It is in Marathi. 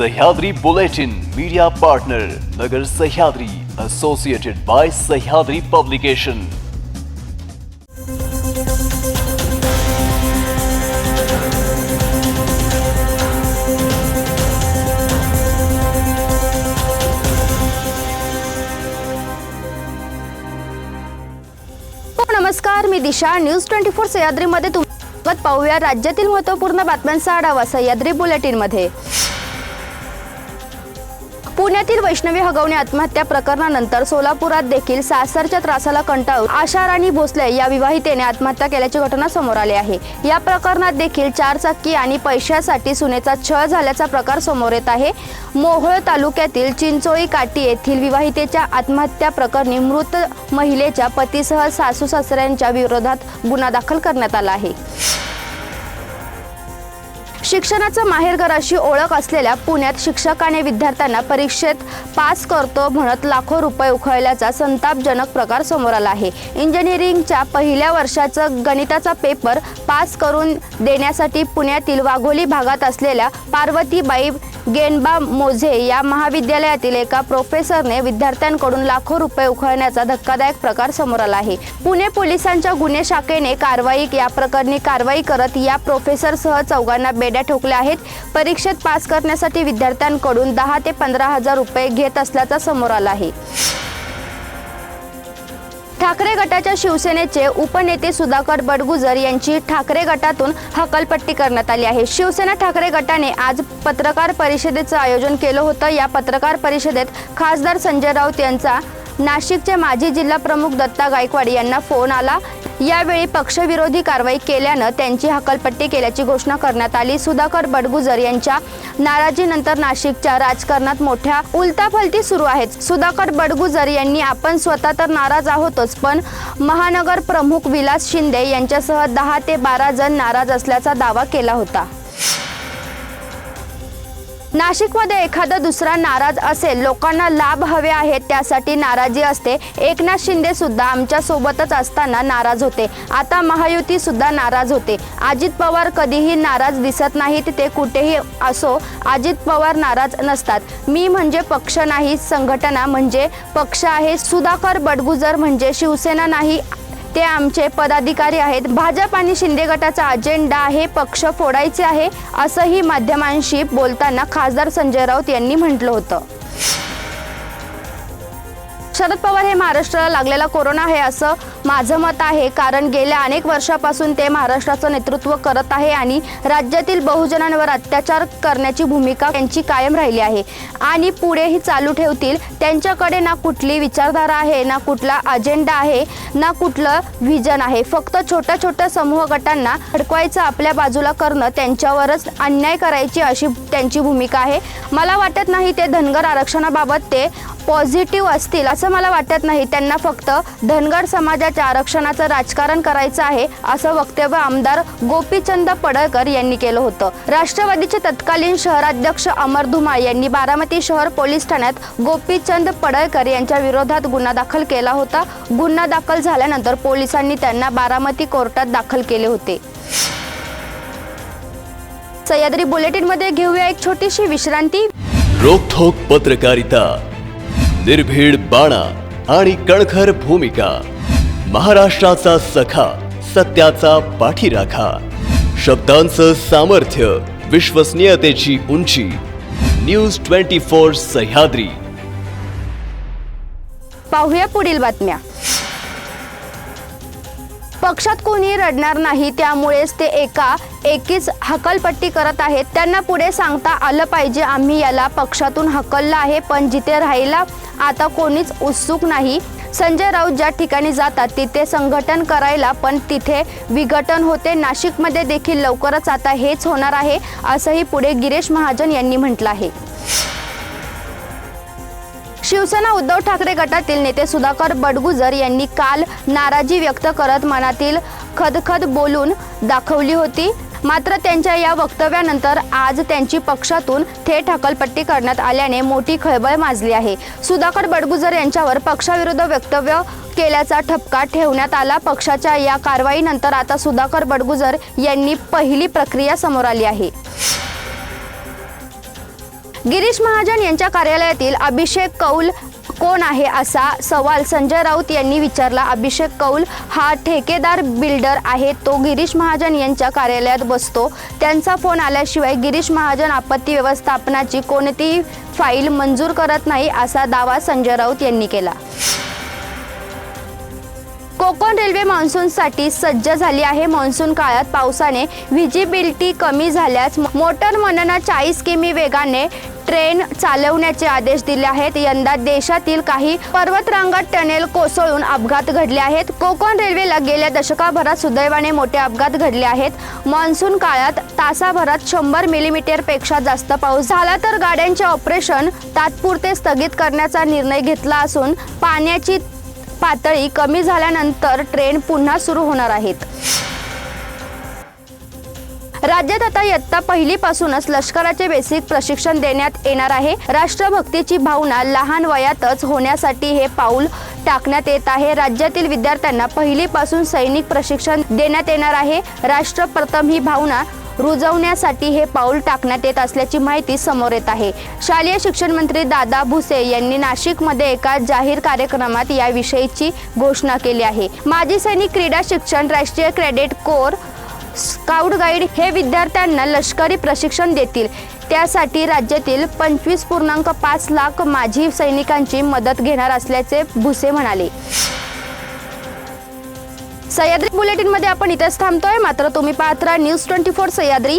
Sahyadri bulletin media partner Nagar Sahyadri associated by Sahyadri publication हो, नमस्कार. मी दिशा. न्यूज ट्वेंटी फोर सह्याद्रीमध्ये तुम्ही पाहूया राज्यातील महत्त्वपूर्ण बातम्यांचा आढावा सह्याद्री बुलेटिनमध्ये. पुण्यातील वैष्णवी हगवणे आत्महत्या प्रकरणानंतर सोलापुरात देखील सासरच्या त्रासाला कंटाळून आशा राणी भोसले या विवाहितेने आत्महत्या केल्याची घटना समोर आली आहे. या प्रकरणात देखील चारचाकी आणि पैशासाठी सुनेचा छळ झाल्याचा प्रकार समोर येत आहे. मोहोळ तालुक्यातील चिंचोळी काटी येथील विवाहितेच्या आत्महत्या प्रकरणी मृत महिलेच्या पतीसह सासू सासऱ्यांच्या विरोधात गुन्हा दाखल करण्यात आला आहे. शिक्षणाचं माहेरघर अशी ओळख असलेल्या पुण्यात शिक्षकाने विद्यार्थ्यांना परीक्षेत पास करतो म्हणत लाखो रुपये उखळल्याचा संतापजनक प्रकार समोर आला आहे. इंजिनिअरिंगच्या पहिल्या वर्षाचं गणिताचा पेपर पास करून देण्यासाठी पुण्यातील वाघोली भागात असलेल्या पार्वतीबाई गेनबा मोझे या महाविद्यालयातील एका प्रोफेसरने विद्यार्थ्यांकडून लाखो रुपये उखळण्याचा धक्कादायक प्रकार समोर आला आहे. पुणे पोलिसांच्या गुन्हे शाखेने कारवाई या प्रकरणी कारवाई करत या प्रोफेसरसह चौघांना बेड्या ठोकल्या आहेत. परीक्षेत पास करण्यासाठी विद्यार्थ्यांकडून दहा ते पंधरा हजार रुपये घेत असल्याचा समोर आला आहे. ठाकरे गटाच्या शिवसेनेचे उपनेते सुधाकर बडगुजर यांची ठाकरे गटातून हकलपट्टी करण्यात आली आहे. शिवसेना ठाकरे गटाने आज पत्रकार परिषदेचं आयोजन केलं होतं. या पत्रकार परिषदेत खासदार संजय राऊत यांचा नाशिकचे माजी जिल्हा प्रमुख दत्ता गायकवाड यांना फोन आला. यावेळी पक्षविरोधी कारवाई केल्यानं त्यांची हकलपट्टी केल्याची घोषणा करण्यात आली. सुधाकर बडगुजर यांच्या नाराजीनंतर नाशिकच्या राजकारणात मोठ्या उलताफलती सुरू आहेत. सुधाकर बडगुजर यांनी आपण स्वतः तर नाराज आहोतच पण महानगर प्रमुख विलास शिंदे यांच्यासह दहा ते बारा जण नाराज असल्याचा दावा केला होता. नाशिकमध्ये एखादा दुसरा नाराज असेल लोकांना लाभ हवे आहेत त्यासाठी नाराजी असते. एकनाथ शिंदे सुद्धा आमच्या सोबतच असताना नाराज होते. आता महायुती सुद्धा नाराज होते. अजित पवार कधीही नाराज दिसत नाहीत ते कुठेही असो अजित पवार नाराज नसतात. मी म्हणजे पक्ष नाही संघटना म्हणजे पक्ष आहे. सुधाकर बडगुजर म्हणजे शिवसेना नाही ते आमचे पदाधिकारी आहेत. भाजप आणि शिंदे गटाचा अजेंडा आहे पक्ष फोडायचे आहे असंही माध्यमांशी बोलताना खासदार संजय राऊत यांनी म्हटलं होतं. शरद पवार हे महाराष्ट्राला लागलेला कोरोना आहे असं माझं मत आहे. कारण गेल्या अनेक वर्षापासून ते महाराष्ट्राचं नेतृत्व करत आहे आणि राज्यातील बहुजनांवर अत्याचार करण्याची भूमिका त्यांची कायम राहिली आहे. आणि पुढेही चालू ठेवतील. त्यांच्याकडे ना कुठली विचारधारा आहे ना कुठला अजेंडा आहे ना कुठलं व्हिजन आहे. फक्त छोट्या छोट्या समूह गटांना अडकवायचं आपल्या बाजूला करणं त्यांच्यावरच अन्याय करायची अशी त्यांची भूमिका आहे. मला वाटत नाही ते धनगर आरक्षणाबाबत ते पॉझिटिव्ह असतील असं मला वाटत नाही. त्यांना फक्त धनगर समाजाच्या आरक्षणाचं राजकारण करायचं आहे असं वक्तव्य आमदार गोपीचंद पडळकर यांनी केलं होतं. राष्ट्रवादीचे तत्कालीन शहराध्यक्ष अमर धुमाळ यांनी बारामती शहर पोलीस ठाण्यात गोपीचंद पडळकर यांच्या विरोधात गुन्हा दाखल केला होता. गुन्हा दाखल झाल्यानंतर पोलिसांनी त्यांना बारामती कोर्टात दाखल केले होते. सह्याद्री बुलेटिनमध्ये घेऊया एक छोटीशी विश्रांती. रोखोक पत्रकारिता. निर्भीड बाणा आणि कणखर भूमिका. महाराष्ट्राचा सखा सत्याचा पाठीराखा. शब्दांचं सामर्थ्य विश्वसनीयतेची उंची. News twenty four Sahyadri. पाहूया पुढील बातम्या. पक्षात कोणी रडणार नाही त्यामुळेच ते एका एकीच हकलपट्टी करत आहेत. त्यांना पुढे सांगता आलं पाहिजे आम्ही याला पक्षातून हकललं आहे पण जिथे राहिला आता कोणीच उत्सुक नाही. संजय राऊत ज्या ठिकाणी जातात तिथे संघटन करायला पण तिथे विघटन होते. नाशिकमध्ये देखील लवकरच आता हेच होणार आहे असंही पुढे गिरीश महाजन यांनी म्हटलं आहे. शिवसेना उद्धव ठाकरे गटातील नेते सुधाकर बडगुजर यांनी काल नाराजी व्यक्त करत मनातील खदखद बोलून दाखवली होती. मात्र त्यांच्या या वक्तव्यानंतर आज त्यांची पक्षातून थेट हकलपट्टी करण्यात आल्याने मोठी खळबळ माजली आहे. सुधाकर बडगुजर यांच्यावर पक्षाविरुद्ध वक्तव्य केल्याचा ठपका ठेवण्यात आला. पक्षाच्या या कारवाईनंतर आता सुधाकर बडगुजर यांनी पहिली प्रक्रिया समोर आली आहे. गिरीश महाजन यांच्या कार्यालयातील अभिषेक कौल कोण आहे असा सवाल संजय राऊत यांनी विचारला. अभिषेक कौल हा ठेकेदार बिल्डर आहे. तो गिरीश महाजन यांच्या कार्यालयात बसतो. त्यांचा फोन आल्याशिवाय गिरीश महाजन आपत्ती व्यवस्थापनाची कोणतीही फाईल मंजूर करत नाही असा दावा संजय राऊत यांनी केला. कोकण रेल्वे मान्सूनसाठी सज्ज झाली आहे. मान्सून काळात पावसाने व्हिजिबिलिटी कमी झाल्यास मोटर मनना चाळीस किमी वेगाने ट्रेन चालवण्याचे आदेश दिले आहेत. यंदा देशातील काही पर्वतरांगात टनेल कोसळून अपघात घडले आहेत. कोकण रेल्वेला गेल्या दशकाभरात सुदैवाने मोठे अपघात घडले आहेत. मान्सून काळात तासाभरात शंभर मिलीमीटरपेक्षा जास्त पाऊस झाला तर गाड्यांचे ऑपरेशन तात्पुरते स्थगित करण्याचा निर्णय घेतला असून पाण्याची पातळी कमी झाल्यानंतर ट्रेन पुन्हा सुरू होणार आहेत. राज्यात आता इयत्ता पहिलीपासूनच लष्कराचे बेसिक प्रशिक्षण देण्यात येणार आहे. राष्ट्रभक्तीची भावना लहान वयातच होण्यासाठी हे पाऊल टाकण्यात येत आहे. राज्यातील विद्यार्थ्यांना पहिलीपासून सैनिक प्रशिक्षण देण्यात येणार आहे. राष्ट्रप्रथम ही भावना रुजवण्यासाठी हे पाऊल टाकण्यात येत असल्याची माहिती समोर येत आहे. शालेय शिक्षण मंत्री दादा भुसे यांनी नाशिकमध्ये एका जाहीर कार्यक्रमात याविषयीची घोषणा केली आहे. माजी सैनिक क्रीडा शिक्षण राष्ट्रीय क्रेडिट कोर स्काउट गाईड हे विद्यार्थ्यांना लष्करी प्रशिक्षण देतील. त्यासाठी राज्यातील पंचवीस पूर्णांक पाच लाख माजी सैनिकांची मदत घेणार असल्याचे भुसे म्हणाले. सह्याद्री बुलेटिनमध्ये आपण इथेच थांबतोय. मात्र तुम्ही पाहत राहा न्यूज ट्वेंटी फोर सह्याद्री.